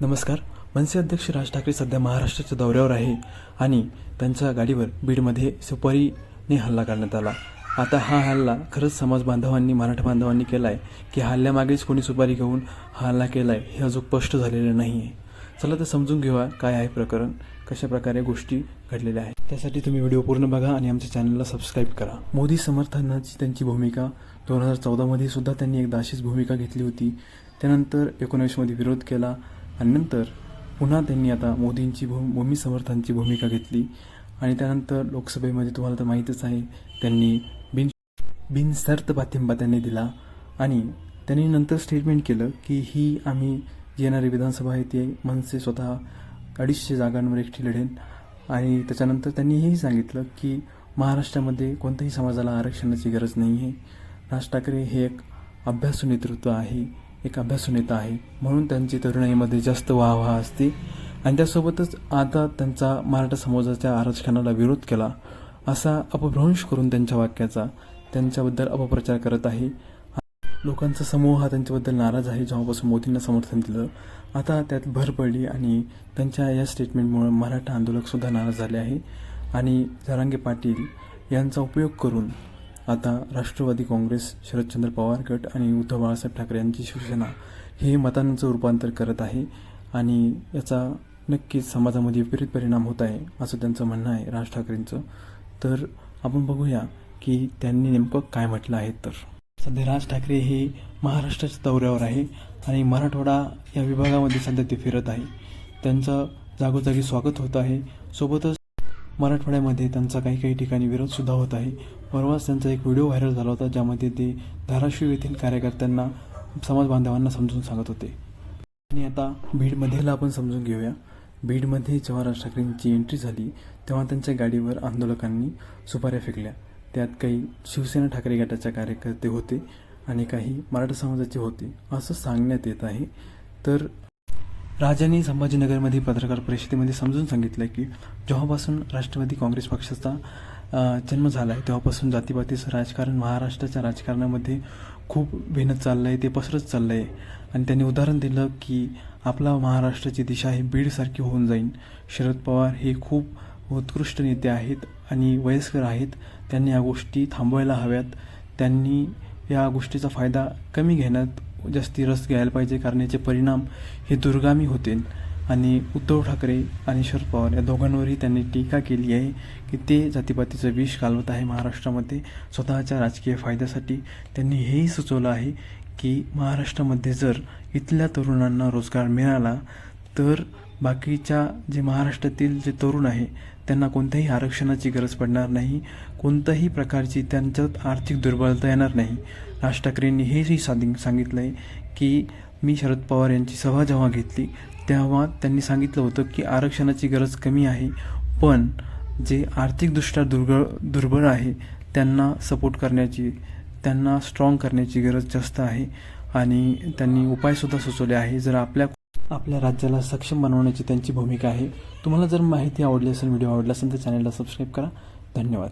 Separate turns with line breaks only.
नमस्कार. मनसे अध्यक्ष राज ठाकरे सध्या महाराष्ट्राच्या दौऱ्यावर आहे आणि त्यांच्या गाडीवर बीडमध्ये सुपारीने हल्ला करण्यात आला. आता हा हल्ला खरंच समाज बांधवांनी मराठा बांधवांनी केला आहे की हल्ल्यामागेच कोणी सुपारी घेऊन हा हल्ला केला आहे हे अजून स्पष्ट झालेलं नाही आहे चला तर समजून घेऊया काय आहे प्रकरण कशा प्रकारे गोष्टी घडलेल्या आहेत. त्यासाठी तुम्ही व्हिडिओ पूर्ण बघा आणि आमच्या चॅनलला सबस्क्राईब करा. मोदी समर्थनाची त्यांची भूमिका दोन हजार चौदामध्ये सुद्धा त्यांनी एकदा अशीच भूमिका घेतली होती. त्यानंतर एकोणावीसमध्ये विरोध केला. आणि नंतर पुन्हा त्यांनी आता मोदींची भू भूमी समर्थांची भूमिका घेतली. आणि त्यानंतर लोकसभेमध्ये तुम्हाला तर माहीतच आहे त्यांनी बिन बिनसर्त पाठिंबा त्यांनी दिला. आणि त्यांनी नंतर स्टेटमेंट केलं की ही आम्ही येणारी विधानसभा आहे ती मनसे स्वतः अडीचशे जागांवर एकटी लढेल. आणि त्याच्यानंतर त्यांनी हेही सांगितलं की महाराष्ट्रामध्ये कोणत्याही समाजाला आरक्षणाची गरज नाही आहे राज ठाकरे हे एक अभ्यासू नेतृत्व आहे. एक अभ्यासू नेता आहे. म्हणून त्यांची तरुणाईमध्ये जास्त वाहवा असते. आणि त्यासोबतच आता त्यांचा मराठा समाजाच्या आरक्षणाला विरोध केला असा अपभ्रंश करून त्यांच्या वाक्याचा त्यांच्याबद्दल अपप्रचार करत आहे. लोकांचा समूह हा त्यांच्याबद्दल नाराज आहे. जेव्हापासून मोदींना समर्थन दिलं आता त्यात भर पडली आणि त्यांच्या या स्टेटमेंटमुळे मराठा आंदोलकसुद्धा नाराज झाले आहे. आणि जरांगे पाटील यांचा उपयोग करून आता राष्ट्रवादी काँग्रेस शरदचंद्र पवार गट आणि उद्धव बाळासाहेब ठाकरे यांची शिवसेना हे मतांचं रूपांतर करत आहे आणि याचा नक्कीच समाजामध्ये विपरीत परिणाम होत आहे असं त्यांचं म्हणणं आहे राज ठाकरेंचं. तर आपण बघूया की त्यांनी नेमकं काय म्हटलं आहे तर. सध्या राज ठाकरे हे महाराष्ट्राच्या दौऱ्यावर आहे आणि मराठवाडा या विभागामध्ये सध्या ते फिरत आहे. त्यांचं जागोजागी स्वागत होत आहे. सोबतच मराठवाड्यामध्ये त्यांचा काही काही ठिकाणी विरोधसुद्धा होत आहे. परवाच त्यांचा एक व्हिडिओ व्हायरल झाला होता ज्यामध्ये ते धाराशिव येथील कार्यकर्त्यांना समाज बांधवांना समजून सांगत होते. आणि आता बीडमध्येला आपण समजून घेऊया. बीडमध्ये जेव्हा राज ठाकरेंची एंट्री झाली तेव्हा त्यांच्या गाडीवर आंदोलकांनी सुपाऱ्या फेकल्या. त्यात काही शिवसेना ठाकरे गटाचे कार्यकर्ते होते आणि काही मराठा समाजाचे होते. असं सांगण्यात येत आहे. तर राजांनी संभाजीनगरमध्ये पत्रकार परिषदेमध्ये समजून सांगितलं की जेव्हापासून राष्ट्रवादी काँग्रेस पक्षाचा जन्म झाला आहे तेव्हापासून जातीपातीचं राजकारण महाराष्ट्राच्या राजकारणामध्ये खूप भिनत चाललं आहे ते पसरत चाललं आहे आणि त्यांनी उदाहरण दिलं की आपला महाराष्ट्राची दिशा ही बीडसारखी होऊन जाईल शरद पवार हे खूप उत्कृष्ट नेते आहेत आणि वयस्कर आहेत. त्यांनी या गोष्टी थांबवायला हव्यात. त्यांनी या गोष्टीचा फायदा कमी घेण्यात जास्ती रस घ्यायला पाहिजे. कारण याचे परिणाम हे दुर्गामी होतील. आणि उद्धव ठाकरे आणि शरद पवार या दोघांवरही त्यांनी टीका केली आहे की ते जातीपातीचं विष घालवत आहे महाराष्ट्रामध्ये. स्वतःच्या राजकीय फायद्यासाठी त्यांनी हेही सुचवलं आहे की महाराष्ट्रामध्ये जर इथल्या तरुणांना रोजगार मिळाला तर बाकीच्या जे महाराष्ट्रातील जे तरुण आहे त्यांना कोणत्याही आरक्षणाची गरज पडणार नाही कोणत्याही प्रकारची त्यांच्यात आर्थिक दुर्बलता येणार नाही. राज ठाकरेंनी हेही सांगितलं सांगितलं आहे की मी शरद पवार यांची सभा जेव्हा घेतली तेव्हा त्यांनी सांगितलं होतं की आरक्षणाची गरज कमी आहे पण जे आर्थिकदृष्ट्या दुर्बळ दुर्बळ आहे त्यांना सपोर्ट करण्याची त्यांना स्ट्रॉंग करण्याची गरज जास्त आहे. आणि त्यांनी उपायसुद्धा सुचवले आहे. जर आपल्या आपल्या राज्याला सक्षम बनवण्याची त्यांची भूमिका आहे. तुम्हाला जर माहिती आवडली असेल व्हिडिओ आवडला असेल तर चॅनलला सबस्क्राईब करा. धन्यवाद.